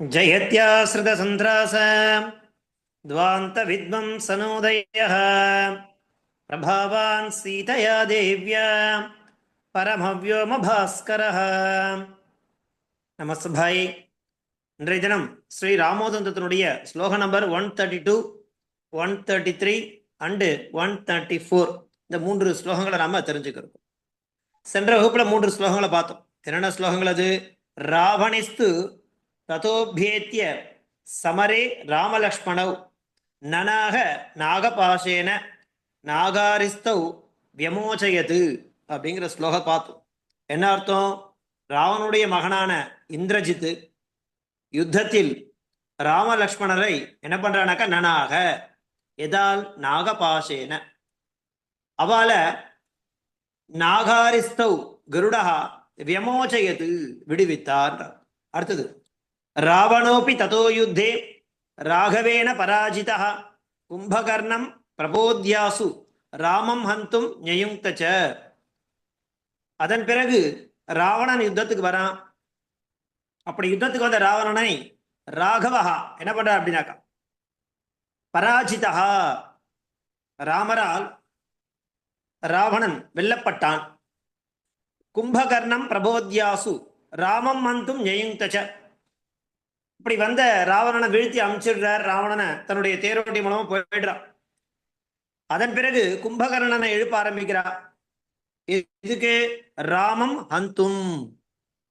जयत्याश्रितसन्त्रास द्वान्तविद्वंसनोदयः प्रभावान् सीतया देव्या பரமவ்யோமபாஸ்கரः நமஸ்பாய் இன்றைய தினம் ஸ்ரீ ராமோதந்தத்தினுடைய ஸ்லோக number one thirty two one thirty three and one thirty four இந்த மூன்று ஸ்லோகங்களை நாம தெரிஞ்சுக்கிறோம் சென்ற வகுப்புல மூன்று ஸ்லோகங்களை பார்த்தோம் என்னென்ன ஸ்லோகங்கள் அது ராவணிஸ்து ததோபேத்திய சமரே ராமலக்ஷ்மணௌ நனாக நாகபாஷேன நாகாரிஸ்தௌ வியமோச்சயது அப்படிங்கிற ஸ்லோக பார்த்தோம். என்ன அர்த்தம்? ராவனுடைய மகனான இந்திரஜித்து யுத்தத்தில் ராமலக்ஷ்மணரை என்ன பண்றானாக்கா நனாக எதால்? நாகபாஷேன. அவால நாகாரிஸ்தௌ கருடா வியமோச்சயது விடுவித்தார். அடுத்தது ராவணோபி ததோ யுத்தே ராகவேன பராஜிதா கும்பகர்ணம் பிரபோத்யாசு ராமம் ஹந்தும் ஞயுக்தச்ச அதன் பிறகு ராவணன் யுத்தத்துக்கு வரான். அப்படி யுத்தத்துக்கு வந்த ராவணனை ராகவஹா என்ன பண்ற அப்படின்னாக்கா பராஜிதா ராமரால் ராவணன் வெல்லப்பட்டான். கும்பகர்ணம் பிரபோத்யாசு ராமம் மந்தும் ஞயுக்தச்ச இப்படி வந்த ராவணனை வீழ்த்தி அமைச்சிடுறார் ராவணனை தன்னுடைய தேரோட்டி மூலமா போயிடுறான். அதன் பிறகு கும்பகர்ணனை எழுப்ப ஆரம்பிக்கிறார் இதுக்கு ராமம் ஹந்தும்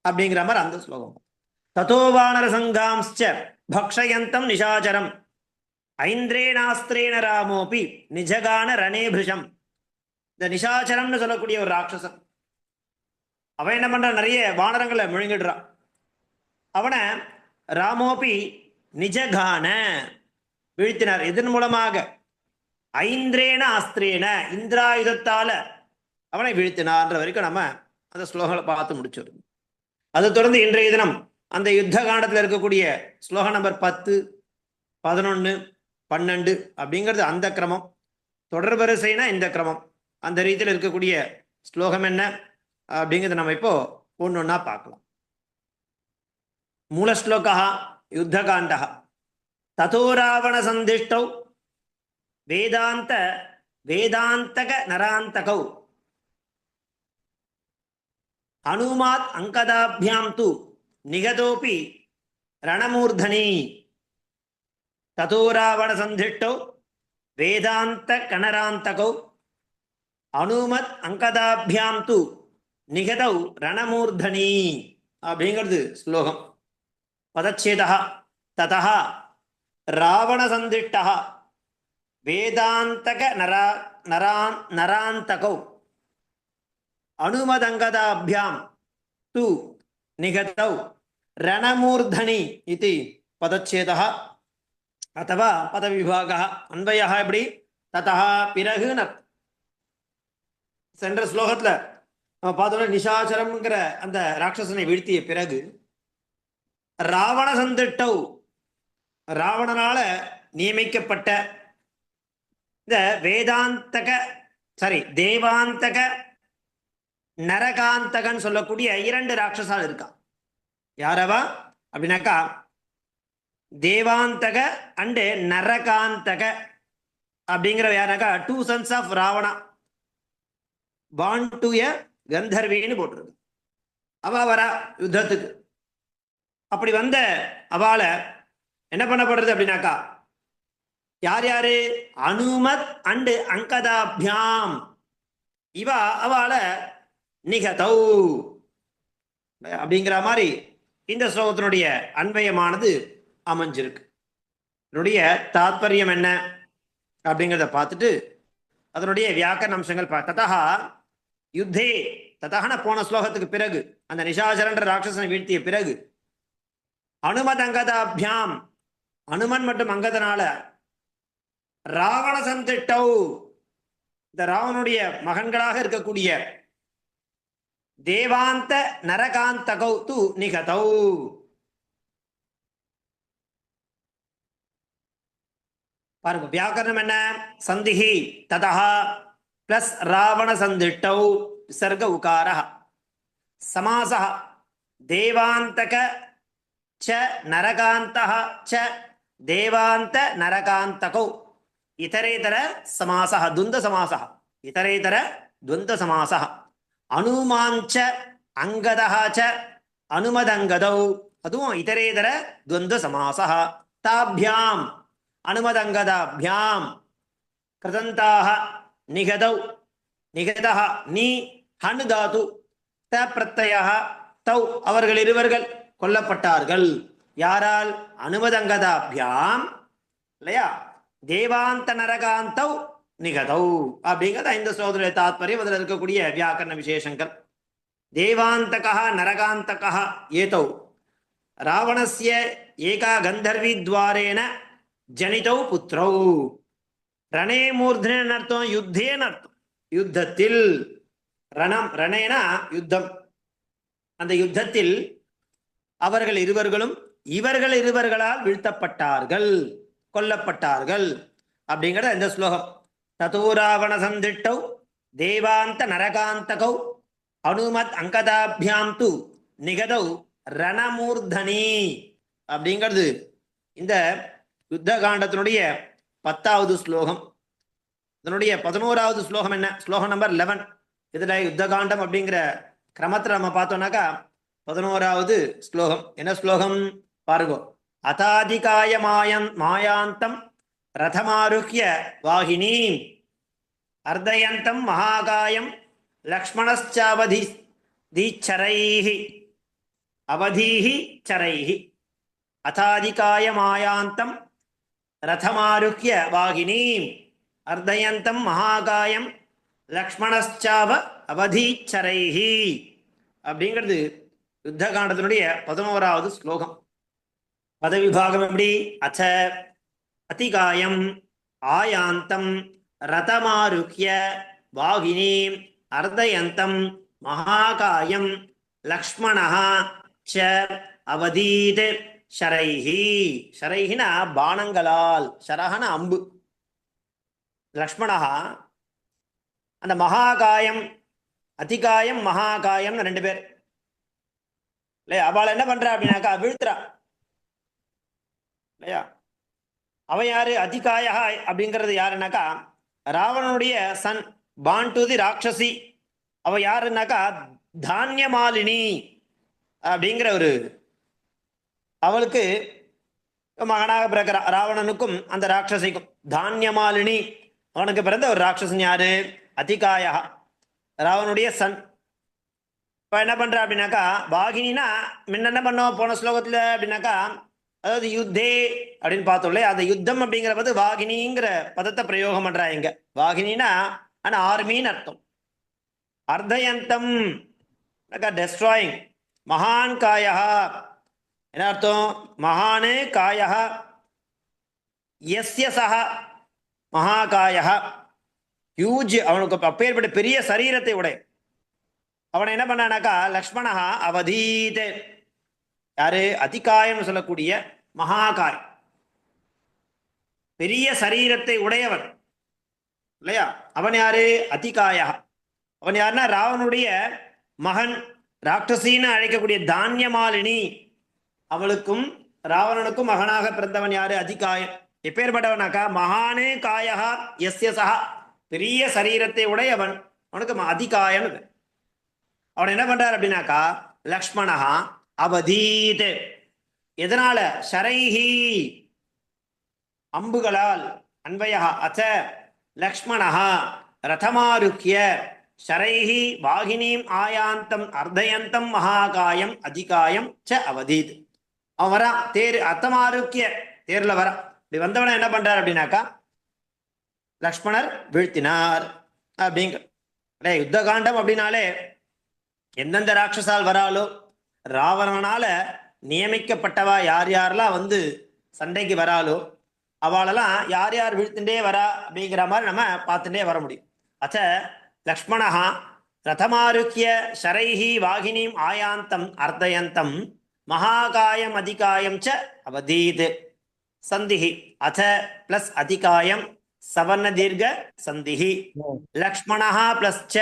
அப்படிங்கிற மாதிரி அந்த ஸ்லோகம். ததோவானர சங்காம்ச்ச பக்ஷயந்தம் நிஷாச்சரம். ஐந்திரேணாஸ்திரேன ராமோபி நிஜகான ரணேபிருஷம் இந்த நிஷாச்சரம்னு சொல்லக்கூடிய ஒரு ராட்சசன். அவன் என்ன பண்றான்? நிறைய வானரங்களை முழுங்கிடுறான். அவனை ராமோபி நிஜகான வீழ்த்தினார். இதன் மூலமாக ஐந்திரேன அஸ்திரேன இந்திராயுதத்தால அவனை வீழ்த்தினான்ற வரைக்கும் நம்ம அந்த ஸ்லோகங்களை பார்த்து முடிச்சிருந்தோம் அதை தொடர்ந்து இன்றைய தினம் அந்த யுத்த காண்டத்தில் இருக்கக்கூடிய ஸ்லோகம் நம்பர் பத்து பதினொன்று பன்னெண்டு அப்படிங்கிறது அந்த கிரமம். தொடர் வரிசைனா இந்த கிரமம். அந்த ரீதியில் இருக்கக்கூடிய ஸ்லோகம் என்ன அப்படிங்கிறத நம்ம இப்போ ஒன்று ஒன்றா பார்க்கலாம். மூலஸ்லோக யுத்தகாண்ட ததோ ராவண சந்திஷ்டௌ வேதாந்த வேதாந்தக நராந்தகௌ. அனுமாத் அங்கதாபியாம் தூ. நிகதோபி ரணமூர்தனி. ததோ ராவண சந்திஷ்டௌ வேதாந்த கணராந்தகௌ அனுமத் அங்கதாபியாம் தூ. நிகதௌ ரணமூர்தனி. அப்படிங்கிறது ஸ்லோகம். ಪದಚ್ಛೇದ ತತಃ ರಾವಣಸಂದಿಷ್ಟ ವೇದಾಂತಕ ನರಾ ನರಾ ನರಾಂತಕೌ. ಅಣುಮದಂಗದಾಭ್ಯಾಂ ತು ನಿಗತೌ. ರಣಮೂರ್ಧನಿ ಇತಿ ಪದಚ್ಛೇದ ಅಥವಾ ಪದವಿಭಾಗ ಅನ್ವಯ எப்படி ததா பிறகுனர் சென்ற ஸ்லோகத்தில் நம்ம பார்த்தோன்னா நிஷாச்சரம்ங்கிற அந்த ராட்சசனை வீழ்த்திய பிறகு ராவண சந்திட்டவ் ராவணனால நியமிக்கப்பட்ட இந்த வேதாந்தக சாரி தேவாந்தக நரகாந்தகன் சொல்லக்கூடிய இரண்டு ராட்சசால் இருக்கான் யாரவா? அப்படின்னாக்கா தேவாந்தக அண்டு நரகாந்தக அப்படிங்கிற யாருனாக்கா two sons of Ravana. Born to a கந்தர்வின்னு போட்டிருக்கு. அவ வரா யுத்தத்துக்கு. அப்படி வந்த அவளை என்ன பண்ணப்படுறது அப்படின்னாக்கா? யார் யாரு? அனுமத் அண்டு அங்கதாபியாம். இவா அவளை நிகதௌ. அப்படிங்கிற மாதிரி இந்த ஸ்லோகத்தினுடைய அன்வயமானது அமைஞ்சிருக்கு. இதனுடைய தாத்பரியம் என்ன? அப்படிங்கிறத பார்த்துட்டு அதனுடைய வியாக்கரண அம்சங்கள் ததா யுத்தே. ததகன போன ஸ்லோகத்துக்கு பிறகு அந்த நிஷாசரன்ற ராட்சசனை வீழ்த்திய பிறகு அனுமத் அங்கதாபியாம் அனுமன் மற்றும் அங்கதனால. ராவண சந்திட்டௌ இந்த ராவனுடைய மகன்களாக இருக்கக்கூடிய தேவாந்த நரகாந்தகௌ து நிகதௌ பாருங்க வியாக்கரணம் என்ன? சந்திஹி ததா பிளஸ் ராவண சந்திட்டௌ விசர்க உகார சமாச தேவாந்தக ச நரகாந்தः ச தேவாந்த நரகாந்தகௌ. இதரேதர சமாசः துந்த சமாசः இதரேதர துவந்த சமாசः அனுமாஞ்ச அங்கதः ச அனுமதங்கதௌ. அதுவும் இதரேதர துவந்த சமாசः தாபியாம் அனுமதங்கதாபியாம் கிருதந்தாக நிகதௌ. நிகதः நீ ஹனு தாது த பிரத்தய தௌ. அவர்கள் இருவர்கள் கொல்லப்பட்டார்கள். யாரால்? அனுமதங்கதாபியாம் இல்லையா? தேவாந்த நரகாந்தௌ நிகதௌ அப்படிங்கிறது இந்த ஸ்லோகத்துடைய தாத்பரியம். அதில் இருக்கக்கூடிய வியாக்கரண விசேஷங்கள். தேவாந்தகா நரகாந்தகா ஏதௌ. ராவணஸ்ய ஏகா கந்தர்வி துவாரேன ஜனிதௌ புத்திரௌ. ரணே மூர்தனேன்னு அர்த்தம்? யுத்தேன்னு அர்த்தம்? யுத்தத்தில் ரணம் ரணேனா யுத்தம். அந்த யுத்தத்தில் அவர்கள் இருவர்களும் இவர்கள் இருவர்களால் வீழ்த்தப்பட்டார்கள் கொல்லப்பட்டார்கள் அப்படிங்கிறத இந்த ஸ்லோகம். ததூராவண சந்திட்டௌ தேவாந்த நரகாந்தகௌ அனுமத் அங்கதாபியாம் து நிகதௌ ரணமூர்தனி அப்படிங்கிறது இந்த யுத்த காண்டத்தினுடைய பத்தாவது ஸ்லோகம். இதனுடைய பதினோராவது ஸ்லோகம் என்ன? ஸ்லோகம் நம்பர் லெவன் இதில் யுத்த காண்டம் அப்படிங்கிற கிரமத்தில் நம்ம பார்த்தோம்னாக்கா பதினோராவது ஸ்லோகம். என்ன ஸ்லோகம்? பாருங்க. அதாதிகாய மாயன் மாயாந்தம் ரதமாருஹ்ய வாகினி அர்த்தயந்தம் மகாகாயம் லக்ஷ்மணாவதி தீச்சரைஹி அவதீஹி சரைஹி. அதாதிகாய மாயாந்தம் ரதமாருஹ்ய வாகினி அர்த்தயந்தம் மகாகாயம் லக்ஷ்மணாவ அவதீச்சரைஹி. அப்படிங்கிறது யுத்த காண்டத்தினுடைய பதினோராவது ஸ்லோகம். பதவிபாகம் எப்படி? அச்ச அதிகாயம் ஆயாந்தம் ரதமாருக்கிய வாகினி அர்தயந்தம் மகாகாயம் லக்ஷ்மணா ச அவதீத் ஷரைஹி. ஷரைஹினா பானங்களால் ஷரஹன அம்பு. லக்ஷ்மணா அந்த மகாகாயம் அதிகாயம் மகாகாயம்னு ரெண்டு பேர். இல்லையா? அவள் என்ன பண்றா அப்படின்னாக்கா வீழ்த்துறா. இல்லையா? அவன் யாரு? அதிகாயா அப்படிங்கிறது யாருன்னாக்கா ராவணனுடைய சன் பாண்டுதி ராட்சசி. அவ யாருன்னாக்கா தானியமாலினி அப்படிங்கிற ஒரு அவளுக்கு மகனாக பிறக்கிற. ராவணனுக்கும் அந்த ராட்சசிக்கும். தானியமாலினி. அவனுக்கு பிறந்த ஒரு ராட்சசன் யாரு? அதிகாயா. ராவனுடைய சன் இப்போ என்ன பண்றா அப்படின்னாக்கா வாகினினா முன்ன என்ன பண்ணோம்? போன ஸ்லோகத்துல அப்படின்னாக்கா அதாவது யுத்தே அப்படின்னு பார்த்தோம் இல்லையா? அந்த யுத்தம் அப்படிங்கிற பது வாகினிங்கிற பதத்தை பிரயோகம் பண்றா இங்க. வாகினினா ஆனா ஆர்மின்னு அர்த்தம். அர்த்தயந்தம். டெஸ்ட்ராயிங் மகான் காயா என்ன அர்த்தம்? மகானு காயா எஸ்ய சக மகாகாய ஹியூஜ். அவனுக்கு அப்பேற்பட்ட பெரிய சரீரத்தை உடைய. அவனை என்ன பண்ணானாக்கா லக்ஷ்மணா அவதீதே. யாரு? அதிகாயம் சொல்லக்கூடிய மகாகாய். பெரிய சரீரத்தை உடையவன். இல்லையா? அவன் யாரு? அதிகாயா அவன் யாருன்னா ராவனுடைய மகன் ராட்சசின்னு அழைக்கக்கூடிய தானியமாலினி. அவளுக்கும் ராவணனுக்கும் மகனாக பிறந்தவன் யாரு? அதிகாயம் எப்பேற்பட்டவனாக்கா மகானே காயகா எஸ்ய சஹா பெரிய சரீரத்தை உடையவன். அவனுக்கு ம- அதிகாயன்னு அவன் என்ன பண்றார் அப்படின்னாக்கா லக்ஷ்மணஹா அவதீத். எதனால? சரைஹி. அம்புகளால் அன்பயா அச்ச லக்ஷ்மணஹா ரதமாருக்கிய சரைஹி வாகினீம் ஆயாந்தம் அர்த்தயந்தம் மகாகாயம் அதிகாயம் ச அவதீத். அவன் வரான் தேர் அர்த்தமாருக்கிய தேர்ல வரான் இப்படி வந்தவன என்ன பண்றார் அப்படின்னாக்கா லக்ஷ்மணர் வீழ்த்தினார். அப்படிங்க. அடே யுத்த காண்டம் அப்படின்னாலே எந்தெந்த ராட்சசால் வராலோ ராவணனால நியமிக்கப்பட்டவா யார் யாரெல்லாம் வந்து சண்டைக்கு வராலோ அவளெல்லாம் யார் யார் வீழ்த்துட்டே வரா அப்படிங்கிற மாதிரி நம்ம பார்த்துட்டே வர முடியும். அச்ச லக்ஷ்மணா ரதமாருக்கிய ஷரைஹி வாகினீம் ஆயாந்தம் அர்த்தயந்தம் மகாகாயம் அதிகாயம் ச அவதீத் சந்திஹி. அத பிளஸ் அதிகாயம் சவர்ண தீர்க்க சந்திஹி. லக்ஷ்மணः பிளஸ் ச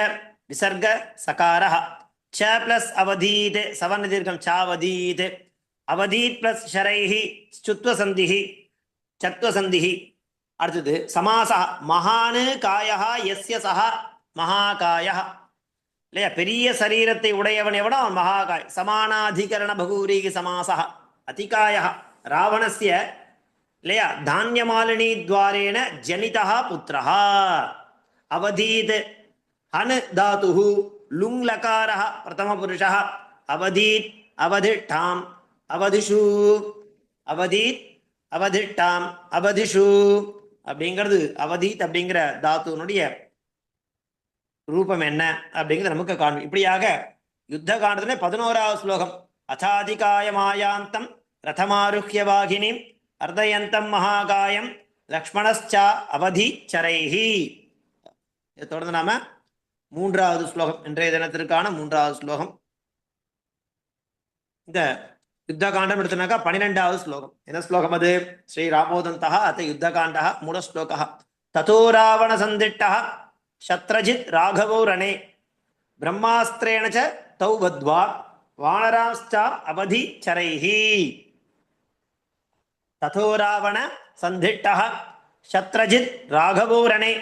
விசர்க சகாரः ச பிளஸ் அவதீத் சவர்ண தீர்க்கம் சாவதீத். அவதீத் பிளஸ் ஷரைஹி சுத்வசந்திஹி சத்வசந்திஹி. அடுத்தது சமாசா மகானு காயா எஸ்ய சஹா மகாகாயா இல்லையா? பெரிய சரீரத்தை உடையவன் எவனோ அவன் மகாகாய். சமானாதிகரண பகூரீகி சமாசா அதிகாயா ராவணஸ்ய இல்லையா? தானியமாலினி துவாரேன ஜனிதா புத்திரா அவதீத் அனு தாத்து லுங் லகாரா பிரதம புருஷா அவதீத் அவதிட்டாம் அவதிஷு அவதீத் அவதிட்டாம் அவதிஷு அப்படிங்கிறது அவதீத் அப்படிங்கிற தாத்துனுடைய ரூபம் என்ன அப்படிங்கிறது நமக்கு காணும் இப்படியாக யுத்த காண்டத்திலே பதினோராவது ஸ்லோகம் அசாதிகாய மாயாந்தம் ரதமாருஹ்ய வாகினி அர்தயந்தம் மகாகாயம் லக்ஷ்மணஸ்சா அவதி சரைஹி இதை தொடர்ந்து நாம மூன்றாவது ஸ்லோகம் இன்றைய தினத்திற்கான மூன்றாவது ஸ்லோகம். இந்த யுத்த காண்டம் எடுத்தனாக்கா பன்னிரெண்டாவது ஸ்லோகம். என்ன ஸ்லோகம் அது? ஸ்ரீ ராமோதந்தா அத்த யுத்த காண்டா மூல ஸ்லோகா ததோ ராவண சந்திட்டா சத்ரஜித் ராகவோ ரணே. பிரம்மாஸ்திரேண ச தௌ வத்வா வானராம்ஸ்சா அவதி சரைஹி. ததோ ராவண சந்திட்டா சத்ரஜித் ராகவோ ரணே.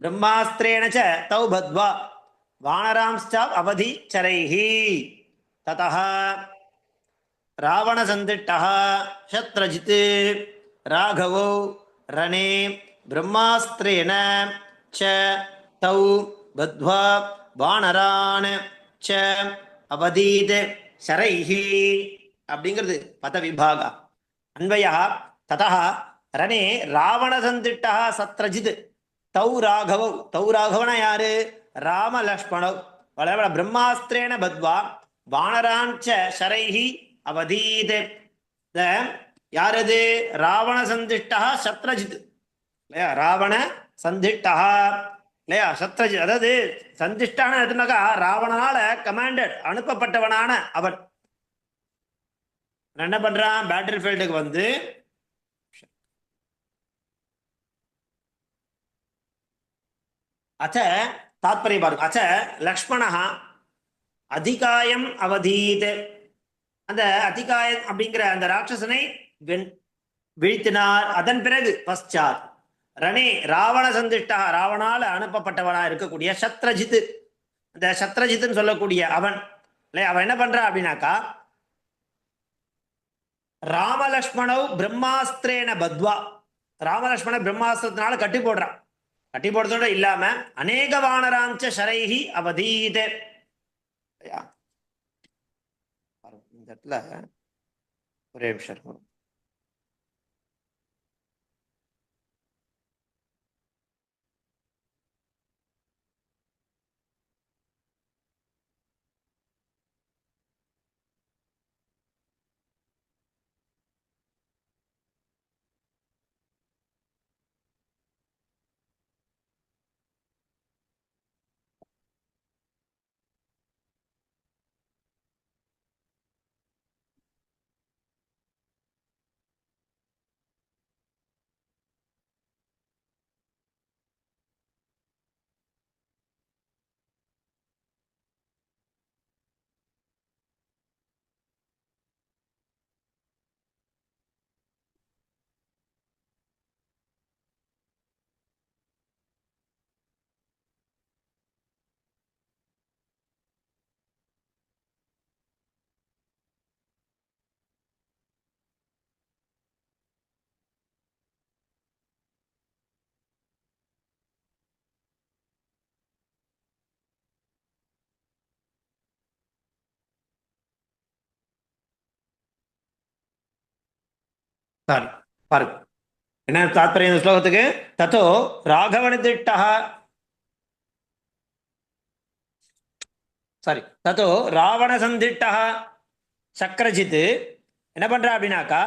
பிரம்மாஸ்திரேண தௌ பத்வா வானராம்ஸ்சா அவதி சரைஹி ததः ராவணசந்திட்டः சத்ரஜித் ராகவோ ரணே பிரம்மாஸ்திரேண ச தௌ பத்வா வானரான் ச அவதீத் சரைஹி அப்படிங்கிறது பதவிபாகா அன்வயா ததா ரணே ராவணசந்திட்டா சத்ரஜித் தௌ ராகவௌ தௌ ராகவன யாரு? ராம லக்ஷ்மணவ் வளவள பிரம்மாஸ்திரேன பத்வா. வானரான் சரைஹி அவதீத். யாரது? ராவண சந்திஷ்டா சத்ரஜித். இல்லையா? ராவண சந்திஷ்டா. இல்லையா? சத்ரஜித் அதாவது சந்திஷ்டான எதுனாக்கா ராவணனால கமாண்டட் அனுப்பப்பட்டவனான அவன். என்ன பண்றான்? பேட்டில் ஃபீல்டுக்கு வந்து அச்ச தாத்பரியம் பாருங்க. அச்ச லக்ஷ்மணா அதிகாயம் அவதீத். அந்த அதிகாயம் அப்படிங்கிற அந்த ராட்சசனை வெண் வீழ்த்தினார். அதன் பிறகு பశ్చాத் ரணே ராவண சந்திஷ்டா ராவணால அனுப்பப்பட்டவனா இருக்கக்கூடிய சத்ரஜித் அந்த சத்ரஜித்னு சொல்லக்கூடிய அவன் இல்லையா? அவன் என்ன பண்றான் அப்படின்னாக்கா ராமலக்ஷ்மணவ் பிரம்மாஸ்திரேன பத்வா. ராமலக்ஷ்மண பிரம்மாஸ்திரத்தினால கட்டி போடுறான் கட்டி போடுறதோட இல்லாம அநேக வானராஞ்ச சரைகி அவதீத. இந்த இடத்துல ஒரே நிமிஷம் இருக்கும் சாரி பாருங்க. என்ன தாத்பரியம் இந்த ஸ்லோகத்துக்கு? தத்தோ ராகவனிதிட்டா சாரி தத்தோ ராவண சந்திட்டா சக்கரஜித் என்ன பண்றா அப்படின்னாக்கா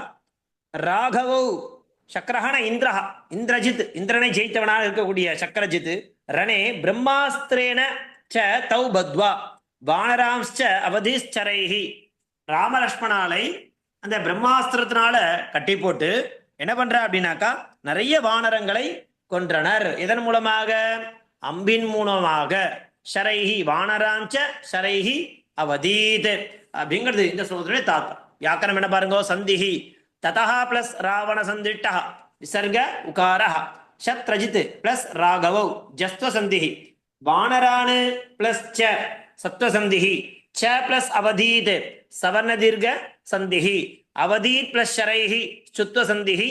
ராகவோ சக்கரஹான இந்திரஹா இந்திரஜித் இந்திரனை ஜெயித்தவனாக இருக்கக்கூடிய சக்கரஜித் ரணே பிரம்மாஸ்திரேன ச தௌ பத்வா வானராம்ச்ச அவதிஷ்சரைஹி ராமலக்ஷ்மணாலை அந்த பிரம்மாஸ்திரத்தினால கட்டி போட்டு என்ன பண்ற அப்படின்னாக்கா நிறைய வானரங்களை கொன்றனர். இதன் மூலமாக? அம்பின் மூலமாக. ஷரைஹி வானராஞ்ச ஷரைஹி அவதீத் அப்படிங்கிறது இந்த சோதனை தாக்கம். வியாக்கரம் என்ன பாருங்க? சந்திஹி. ததா பிளஸ் ராவண சந்திட்டா விசர்க உகாரः சத்ரஜித் பிளஸ் ராகவௌ. ஜஸ்வ சந்திஹி வானரானு பிளஸ் ச. சத்வசந்திஹி. ச பிளஸ் அவதீத். சவர்ண தீர்க்க சந்திஹி அவதீத் பிளஸ் ஷரைஹி சுத்வ சந்திஹி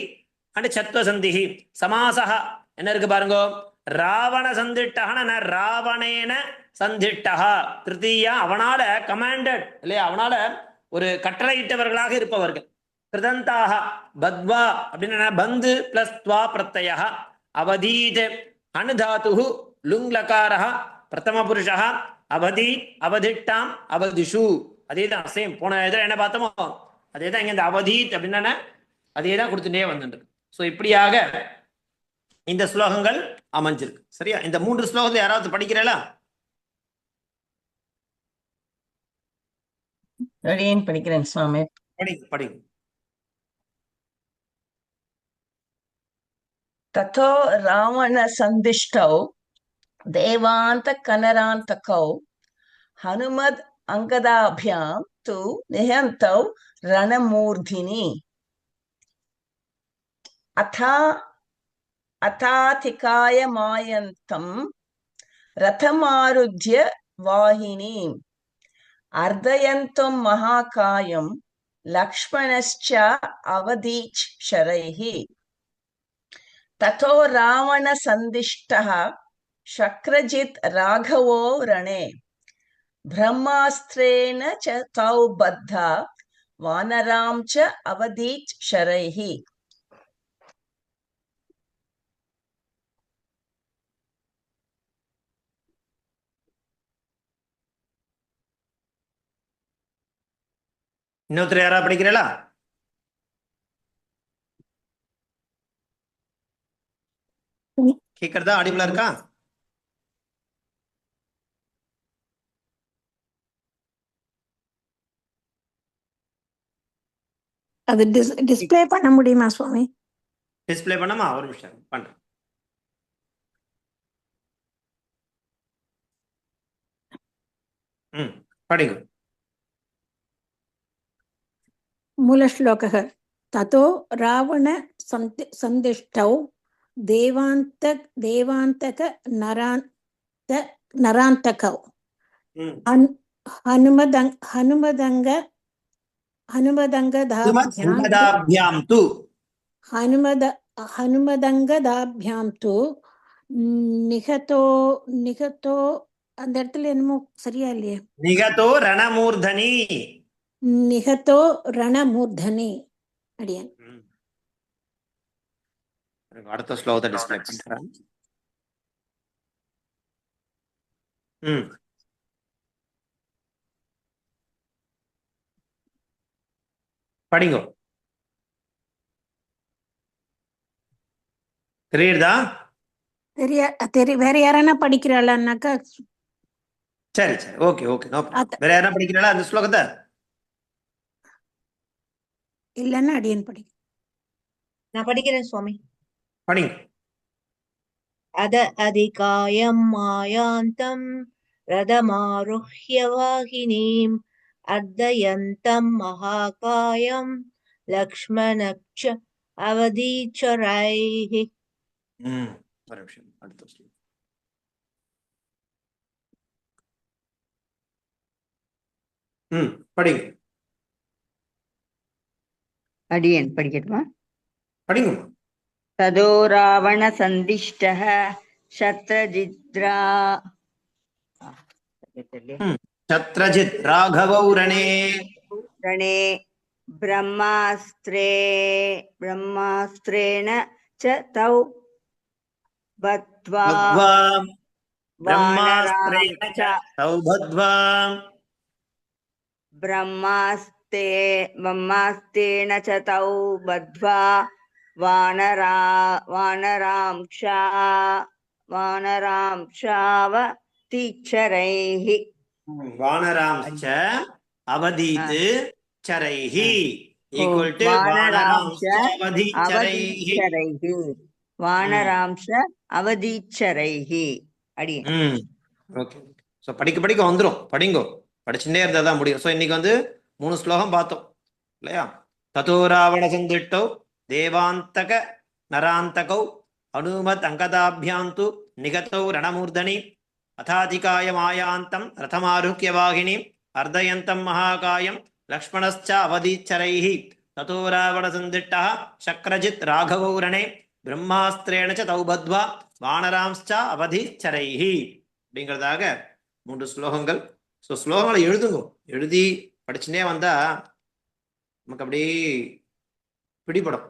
அண்ட் சத்வ சந்திஹி. சமாசः என்ன இருக்கு பாருங்க? ராவண சந்திட்டகன ராவணேன சந்திட்டகா திருத்தீயா அவனால கமாண்டட் இல்லையா? அவனால ஒரு கட்டளையிட்டவர்களாக இருப்பவர்கள். கிருதந்தாக பத்வா அப்படின்னு பந்து பிளஸ் துவா பிரத்தய அவதீத் அனுதாத்து லுங்லகாரா பிரதம புருஷா அவதி அவதிட்டாம் அவதிஷு. அதே தான் சேம் போன இதில் என்ன பார்த்தோமோ அதே தான் இங்க இந்த அவதீத் அப்படின்னா அதே தான் கொடுத்துட்டே வந்துருக்கு ஸோ இப்படியாக இந்த ஸ்லோகங்கள் அமைஞ்சிருக்கு சரியா இந்த மூன்று ஸ்லோகத்தை யாராவது படிக்கிறீங்களா அடியேன் படிக்கிறேன் சுவாமி படிங்க படிங்க ततो रावणसन्दिष्टौ देवान्तकनरान्तकौ हनुमद् అంగదాభ్యాం తు నిహంతౌ రణమూర్ధిని. అథ అథాతికాయమాయంతం రథమారుధ్య వాహిని. అర్ధయంతం మహాకాయం లక్ష్మణశ్చ అవధీచ్ శరై. తథో రావణ సందిష్ట శక్రజిత్ రాఘవో రణే. ब्रह्मास्त्रेण च तौ बद्धा वानरां च अवधीच् शरैः இன்னொருத்தர் யாராவது படிக்கிறீங்களா கேட்கறதா அடிபலா இருக்கா அது டிஸ் டிஸ்ப்ளே பண்ண முடியுமா சுவாமி டிஸ்ப்ளே பண்ணாமா ஒரு நிமிஷம் பண்றேன் ம் படிங்க मूलश्लोकः ततो रावण सन्ति सन्दिष्टौ देवान्त देवान्तक नरान्त नरान्तकौ ம் हन् हनुमदङ् हनुमदङ्ग हनुमदङ्गदाभ्यां மதாபியாம் து हनुमद हनुमदङ्गदाभ्यां तु நிகதோ நிகதோ அந்த இடத்துல என்னமோ சரியா இல்லையே நிகதோ ரணமூர்தனி நிகதோ ரணமூர்தனி அடியன் ம். இருங்க, அடுத்த ஸ்லோகத்தை டிஸ்ப்ளே பண்றேன் ம் படிங்க. தெரியுதா? தெரிய தெரிய வேற யாரானா படிக்கிறாளான்னாக்கா சரி சரி. Okay okay. நோ வேற யாரா படிக்கிறாளா அந்த ஸ்லோகத்தை? இல்லன்னா அடியன் படி. நான் படிக்கிறேன் சுவாமி. படிங்க. அத அதிகாயம் மாயாந்தம் ரதமாருஹ்ய வாகினீம் अर्दयन्तं महाकायं लक्ष्मणक्ष अवधीचरैः ம் ஒரு நிமிஷம் அடுத்த ஸ்லோகம் ம் படிங்க அடியேன் படிக்கட்டுமா படிங்க तदो रावणसन्दिष्टः शत्रजिद्रा சத்ரஜித் छत्रजित् राघवौ रणे रणे ब्रह्मास्त्रे ब्रह्मास्त्रेण च तौ बद्ध्वा ब्रह्मास्त्रेण च तौ बद्ध्वा ब्रह्मास्ते ब्रह्मास्तेन च तौ बद्ध्वा वानरा वानरांक्षा वानरांशावतीक्षरैः வானராம்ச்ச அவதீத் சரைஹி. ஈக்குவல் டு வானராம்ச்ச வானராம்ச்ச அவதீத் சரைஹி அவதீச்சரைः வானராம்ச அவதீச்சரைः அடியே ம் ஓகே ஸோ படிக்க படிக்க வந்துரும். படிங்கோ. படிச்சுட்டே இருந்தா தான் முடியும். ஸோ இன்னைக்கு வந்து மூணு ஸ்லோகம் பார்த்தோம். இல்லையா? ததோ ராவண சந்திட்டோ தேவாந்தக நராந்தகௌ அனுமத் அங்கதாபியாந்து நிகதௌ ரணமூர்தனி. அதாதிகாய மாயாந்தம் ரதமாருக்கிய வாகினி அர்தயந்தம் மகாகாயம் லக்ஷ்மணஸ்ச அவதீச்சரைஹி ததோ ராவண சந்திட்டः சக்ரஜித் ராகவௌரணே ரணே தௌபத்வா ச அவதீச்சரைஹி அப்படிங்கிறதாக மூன்று ஸ்லோகங்கள் ஸோ ஸ்லோகங்களை எழுதுங்க எழுதி படிச்சுனே வந்தா நமக்கு அப்படியே பிடிபடும்